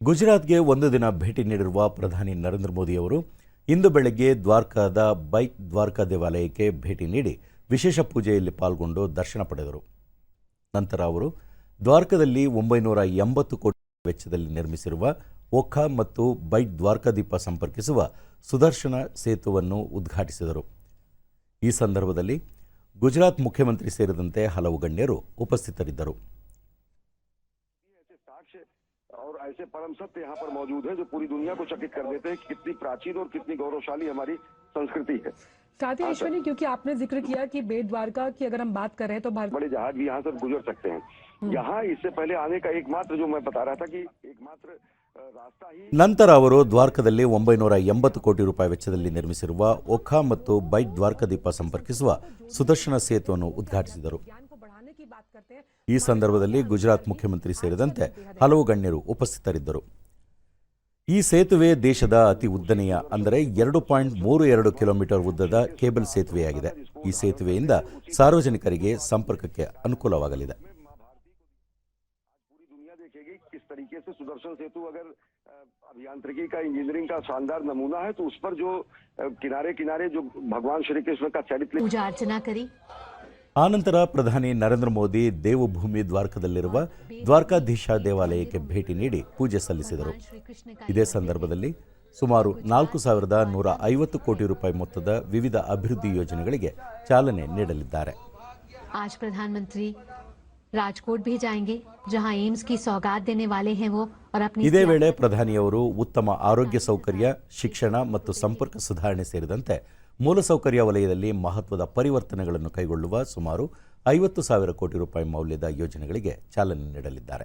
ಗುಜರಾತ್ಗೆ ಒಂದು ದಿನ ಭೇಟಿ ನೀಡಿರುವ ಪ್ರಧಾನಿ ನರೇಂದ್ರ ಮೋದಿ ಅವರು ಇಂದು ಬೆಳಗ್ಗೆ ದ್ವಾರಕಾದ ಬೈಕ್ ದ್ವಾರಕಾ ದೇವಾಲಯಕ್ಕೆ ಭೇಟಿ ನೀಡಿ ವಿಶೇಷ ಪೂಜೆಯಲ್ಲಿ ಪಾಲ್ಗೊಂಡು ದರ್ಶನ ಪಡೆದರು. ನಂತರ ಅವರು ದ್ವಾರಕದಲ್ಲಿ ಒಂಬೈನೂರ ಎಂಬತ್ತು ಕೋಟಿ ವೆಚ್ಚದಲ್ಲಿ ನಿರ್ಮಿಸಿರುವ ಒಖಾ ಮತ್ತು ಬೈಟ್ ದ್ವಾರಕಾದೀಪ ಸಂಪರ್ಕಿಸುವ ಸುದರ್ಶನ ಸೇತುವನ್ನು ಉದ್ಘಾಟಿಸಿದರು. ಈ ಸಂದರ್ಭದಲ್ಲಿ ಗುಜರಾತ್ ಮುಖ್ಯಮಂತ್ರಿ ಸೇರಿದಂತೆ ಹಲವು ಗಣ್ಯರು ಉಪಸ್ಥಿತರಿದ್ದರು. और ऐसे परम सत्य यहाँ पर मौजूद है जो पूरी दुनिया को चकित कर देते हैं कि कितनी प्राचीन और कितनी गौरवशाली हमारी संस्कृति है साथ ही ईश्वरी क्योंकि आपने जिक्र किया कि बेट द्वारका की अगर हम बात करें तो भारत बड़े जहाज भी यहाँ से गुजर सकते हैं यहाँ इससे पहले आने का एकमात्र जो मैं बता रहा था कि एकमात्र अ, रास्ता ही ನಂತರ ಅವರು ದ್ವಾರಕದಲ್ಲಿ ಒಂಬೈನೂರ ಎಂಬತ್ತು ಕೋಟಿ ರೂಪಾಯಿ ವೆಚ್ಚದಲ್ಲಿ ನಿರ್ಮಿಸಿರುವ ಒಖಾ ಮತ್ತು ಬೈಟ್ ದ್ವಾರಕಾದೀಪ ಸಂಪರ್ಕಿಸುವ ಸುದರ್ಶನ ಸೇತುವನ್ನು ಉದ್ಘಾಟಿಸಿದರು ಈ ಸಂದರ್ಭದಲ್ಲಿ ಗುಜರಾತ್ ಮುಖ್ಯಮಂತ್ರಿ ಸೇರಿದಂತೆ ಹಲವು ಗಣ್ಯರು ಉಪಸ್ಥಿತರಿದ್ದರು ಈ ಸೇತುವೆ ದೇಶದ ಅತಿ ಉದ್ದನೆಯ ಅಂದರೆ ಎರಡು ಪಾಯಿಂಟ್ ಮೂರು ಎರಡು ಕಿಲೋಮೀಟರ್ ಉದ್ದದ ಕೇಬಲ್ ಸೇತುವೆಯಾಗಿದೆ ಈ ಸೇತುವೆಯಿಂದ ಸಾರ್ವಜನಿಕರಿಗೆ ಸಂಪರ್ಕಕ್ಕೆ ಅನುಕೂಲವಾಗಲಿದೆ पूरी दुनिया देखेगी किस तरीके से सुदर्शन सेतु अगर अ, अभियांत्रिकी का इंजीनियरिंग का शानदार नमूना है तो उस पर जो अ, किनारे किनारे जो भगवान श्री कृष्ण का चरित्र पूजा अर्चना करी ಆನಂತರ ಪ್ರಧಾನಿ ನರೇಂದ್ರ ಮೋದಿ ದೇವಭೂಮಿ ದ್ವಾರಕದಲ್ಲಿರುವ ದ್ವಾರಕಾಧೀಶ ದೇವಾಲಯಕ್ಕೆ ಭೇಟಿ ನೀಡಿ ಪೂಜೆ ಸಲ್ಲಿಸಿದರು श्री कृष्ण का ಇದೇ ಸಂದರ್ಭದಲ್ಲಿ ಸುಮಾರು ನಾಲ್ಕು ಸಾವಿರದ ನೂರ ಐವತ್ತು ಕೋಟಿ ರೂಪಾಯಿ ಮೊತ್ತದ ವಿವಿಧ ಅಭಿವೃದ್ಧಿ ಯೋಜನೆಗಳಿಗೆ ಚಾಲನೆ ನೀಡಲಿದ್ದಾರೆ आज प्रधानमंत्री राजकोट भी जाएंगे जहां एम्स की सौगात देने वाले हैं वो और अपनी ಇದೇ ವೇಳೆ ಪ್ರಧಾನಿಯವರು ಉತ್ತಮ ಆರೋಗ್ಯ ಸೌಕರ್ಯ ಶಿಕ್ಷಣ ಮತ್ತು ಸಂಪರ್ಕ ಸುಧಾರಣೆ ಸೇರಿದಂತೆ ಮೂಲಸೌಕರ್ಯ ವಲಯದಲ್ಲಿ ಮಹತ್ವದ ಪರಿವರ್ತನೆಗಳನ್ನು ಕೈಗೊಳ್ಳುವ ಸುಮಾರು ಐವತ್ತು ಸಾವಿರ ಕೋಟಿ ರೂಪಾಯಿ ಮೌಲ್ಯದ ಯೋಜನೆಗಳಿಗೆ ಚಾಲನೆ ನೀಡಲಿದ್ದಾರೆ.